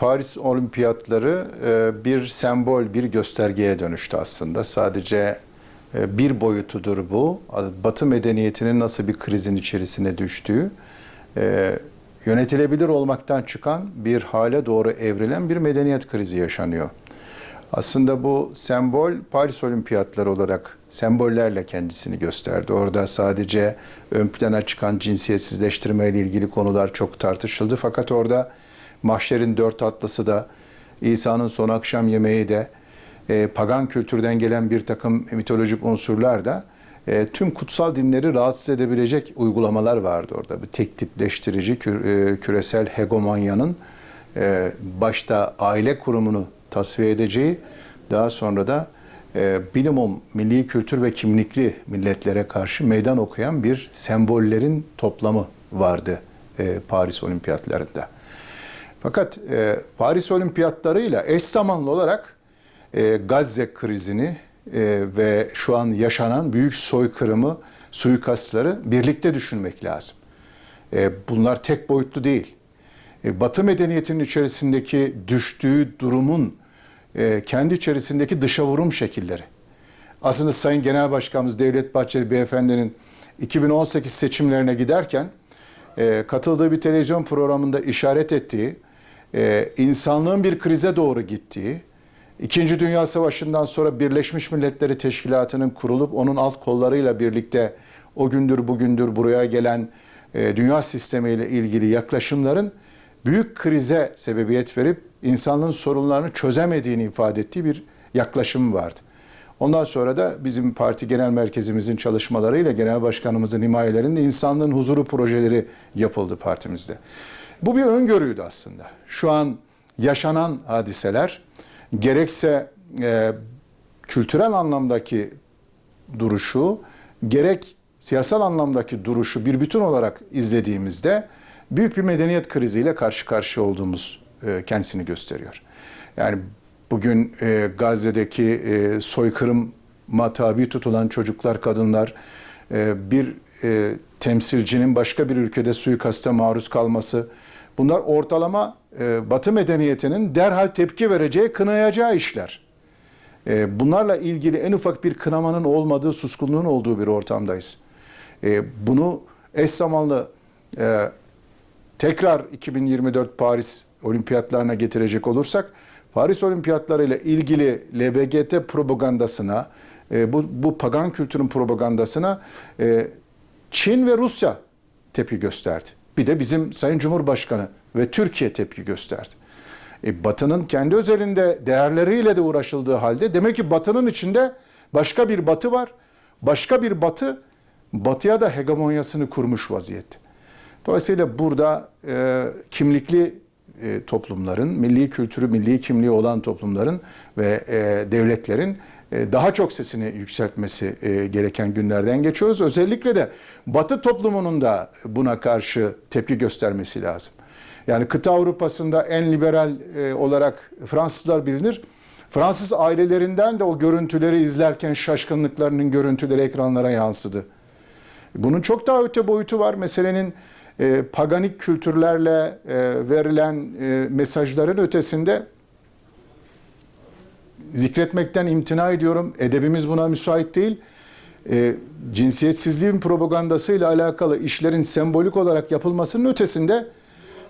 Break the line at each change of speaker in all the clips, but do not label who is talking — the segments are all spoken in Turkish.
Paris Olimpiyatları e, bir sembol, bir göstergeye dönüştü aslında. Sadece e, bir boyutudur bu. Batı medeniyetinin nasıl bir krizin içerisine düştüğü, e, yönetilebilir olmaktan çıkan bir hale doğru evrilen bir medeniyet krizi yaşanıyor. Aslında bu sembol Paris Olimpiyatları olarak sembollerle kendisini gösterdi. Orada sadece ön plana çıkan cinsiyetsizleştirme ile ilgili konular çok tartışıldı. Fakat orada mahşerin dört atlısı da, İsa'nın son akşam yemeği de, e, pagan kültürden gelen bir takım mitolojik unsurlar da e, tüm kutsal dinleri rahatsız edebilecek uygulamalar vardı orada. Bu tek tipleştirici kü- e, küresel hegemonyanın e, başta aile kurumunu tasfiye edeceği, daha sonra da e, minimum milli kültür ve kimlikli milletlere karşı meydan okuyan bir sembollerin toplamı vardı e, Paris Olimpiyatlarında. Fakat e, Paris Olimpiyatlarıyla eş zamanlı olarak e, Gazze krizini e, ve şu an yaşanan büyük soykırımı, suikastları birlikte düşünmek lazım. E, bunlar tek boyutlu değil. E, Batı medeniyetinin içerisindeki düştüğü durumun e, kendi içerisindeki dışa vurum şekilleri. Aslında Sayın Genel Başkanımız Devlet Bahçeli Beyefendi'nin 2018 seçimlerine giderken e, katıldığı bir televizyon programında işaret ettiği, e, insanlığın bir krize doğru gittiği, İkinci Dünya Savaşı'ndan sonra Birleşmiş Milletleri Teşkilatı'nın kurulup onun alt kollarıyla birlikte o gündür bugündür buraya gelen e, dünya sistemiyle ilgili yaklaşımların büyük krize sebebiyet verip insanlığın sorunlarını çözemediğini ifade ettiği bir yaklaşım vardı. Ondan sonra da bizim parti genel merkezimizin çalışmalarıyla genel başkanımızın himayelerinde insanlığın huzuru projeleri yapıldı partimizde. Bu bir öngörüydü aslında. Şu an yaşanan hadiseler gerekse e, kültürel anlamdaki duruşu gerek siyasal anlamdaki duruşu bir bütün olarak izlediğimizde büyük bir medeniyet kriziyle karşı karşıya olduğumuz e, kendisini gösteriyor. Yani bugün e, Gazze'deki e, soykırıma tabi tutulan çocuklar, kadınlar e, bir e, temsilcinin başka bir ülkede suikaste maruz kalması bunlar ortalama e, Batı medeniyetinin derhal tepki vereceği, kınayacağı işler. E, bunlarla ilgili en ufak bir kınamanın olmadığı, suskunluğun olduğu bir ortamdayız. E, bunu eş zamanlı e, tekrar 2024 Paris Olimpiyatlarına getirecek olursak, Paris Olimpiyatları ile ilgili LBGT propagandasına, e, bu, bu pagan kültürün propagandasına e, Çin ve Rusya tepki gösterdi. Bir de bizim Sayın Cumhurbaşkanı ve Türkiye tepki gösterdi. E, Batı'nın kendi özelinde değerleriyle de uğraşıldığı halde demek ki Batı'nın içinde başka bir Batı var. Başka bir Batı Batı'ya da hegemonyasını kurmuş vaziyette. Dolayısıyla burada e, kimlikli e, toplumların, milli kültürü, milli kimliği olan toplumların ve e, devletlerin daha çok sesini yükseltmesi e, gereken günlerden geçiyoruz. Özellikle de Batı toplumunun da buna karşı tepki göstermesi lazım. Yani kıta Avrupa'sında en liberal e, olarak Fransızlar bilinir. Fransız ailelerinden de o görüntüleri izlerken şaşkınlıklarının görüntüleri ekranlara yansıdı. Bunun çok daha öte boyutu var. Meselenin e, paganik kültürlerle e, verilen e, mesajların ötesinde zikretmekten imtina ediyorum. Edebimiz buna müsait değil. E, cinsiyetsizliğin propagandasıyla alakalı işlerin sembolik olarak yapılmasının ötesinde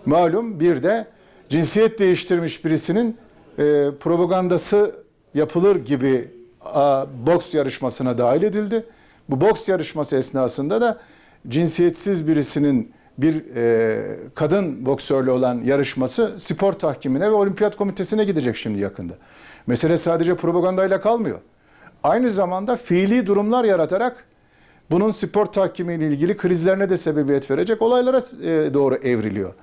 malum bir de cinsiyet değiştirmiş birisinin e, propagandası yapılır gibi a, boks yarışmasına dahil edildi. Bu boks yarışması esnasında da cinsiyetsiz birisinin bir e, kadın boksörle olan yarışması spor tahkimine ve olimpiyat komitesine gidecek şimdi yakında. Mesele sadece propagandayla kalmıyor. Aynı zamanda fiili durumlar yaratarak bunun spor tahkimiyle ilgili krizlerine de sebebiyet verecek olaylara e, doğru evriliyor.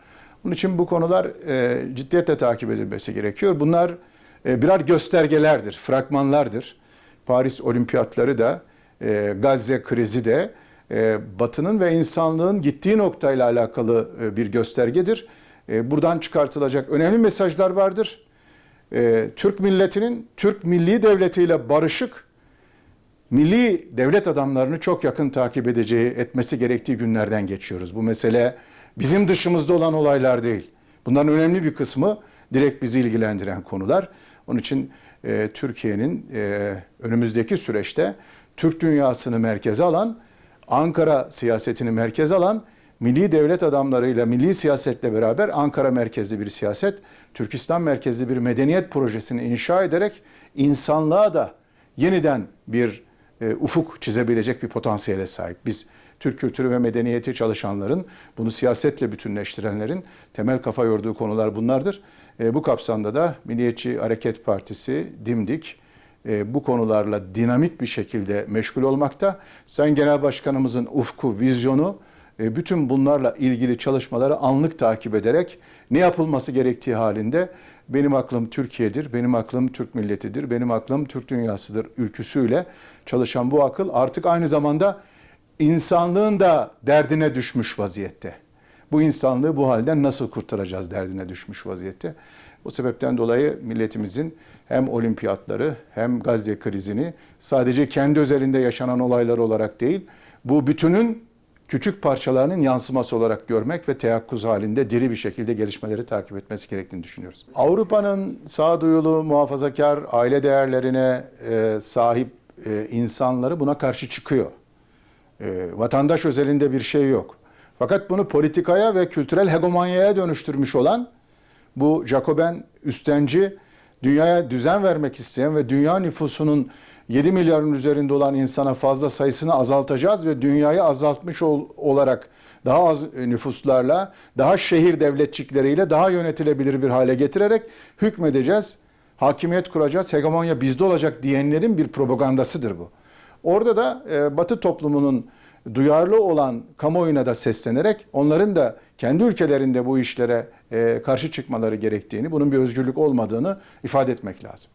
Bunun için bu konular e, ciddiyetle takip edilmesi gerekiyor. Bunlar e, birer göstergelerdir, fragmanlardır. Paris Olimpiyatları da, e, Gazze krizi de Batı'nın ve insanlığın gittiği noktayla alakalı e, bir göstergedir. E, buradan çıkartılacak önemli mesajlar vardır. E, Türk milletinin Türk milli devletiyle barışık, milli devlet adamlarını çok yakın takip edeceği, etmesi gerektiği günlerden geçiyoruz. Bu mesele bizim dışımızda olan olaylar değil. Bunların önemli bir kısmı direkt bizi ilgilendiren konular. Onun için e, Türkiye'nin e, önümüzdeki süreçte Türk dünyasını merkeze alan, Ankara siyasetini merkeze alan, milli devlet adamlarıyla, milli siyasetle beraber Ankara merkezli bir siyaset, Türkistan merkezli bir medeniyet projesini inşa ederek insanlığa da yeniden bir e, ufuk çizebilecek bir potansiyele sahip. Biz Türk kültürü ve medeniyeti çalışanların, bunu siyasetle bütünleştirenlerin temel kafa yorduğu konular bunlardır. E, bu kapsamda da Milliyetçi Hareket Partisi dimdik bu konularla dinamik bir şekilde meşgul olmakta. Sayın Genel Başkanımızın ufku, vizyonu e, bütün bunlarla ilgili çalışmaları anlık takip ederek ne yapılması gerektiği halinde benim aklım Türkiye'dir, benim aklım Türk milletidir, benim aklım Türk dünyasıdır ülküsüyle çalışan bu akıl artık aynı zamanda insanlığın da derdine düşmüş vaziyette. Bu insanlığı bu halden nasıl kurtaracağız derdine düşmüş vaziyette. O sebepten dolayı milletimizin hem olimpiyatları hem Gazze krizini sadece kendi özelinde yaşanan olaylar olarak değil, bu bütünün küçük parçalarının yansıması olarak görmek ve teyakkuz halinde diri bir şekilde gelişmeleri takip etmesi gerektiğini düşünüyoruz. Avrupa'nın sağduyulu, muhafazakar aile değerlerine e, sahip e, insanları buna karşı çıkıyor. E, vatandaş özelinde bir şey yok. Fakat bunu politikaya ve kültürel hegemonyaya dönüştürmüş olan bu Jacoben üstenci, dünyaya düzen vermek isteyen ve dünya nüfusunun 7 milyarın üzerinde olan insana fazla sayısını azaltacağız ve dünyayı azaltmış ol- olarak daha az nüfuslarla, daha şehir devletçikleriyle daha yönetilebilir bir hale getirerek hükmedeceğiz, hakimiyet kuracağız, hegemonya bizde olacak diyenlerin bir propagandasıdır bu. Orada da e, Batı toplumunun duyarlı olan kamuoyuna da seslenerek onların da kendi ülkelerinde bu işlere e, karşı çıkmaları gerektiğini, bunun bir özgürlük olmadığını ifade etmek lazım.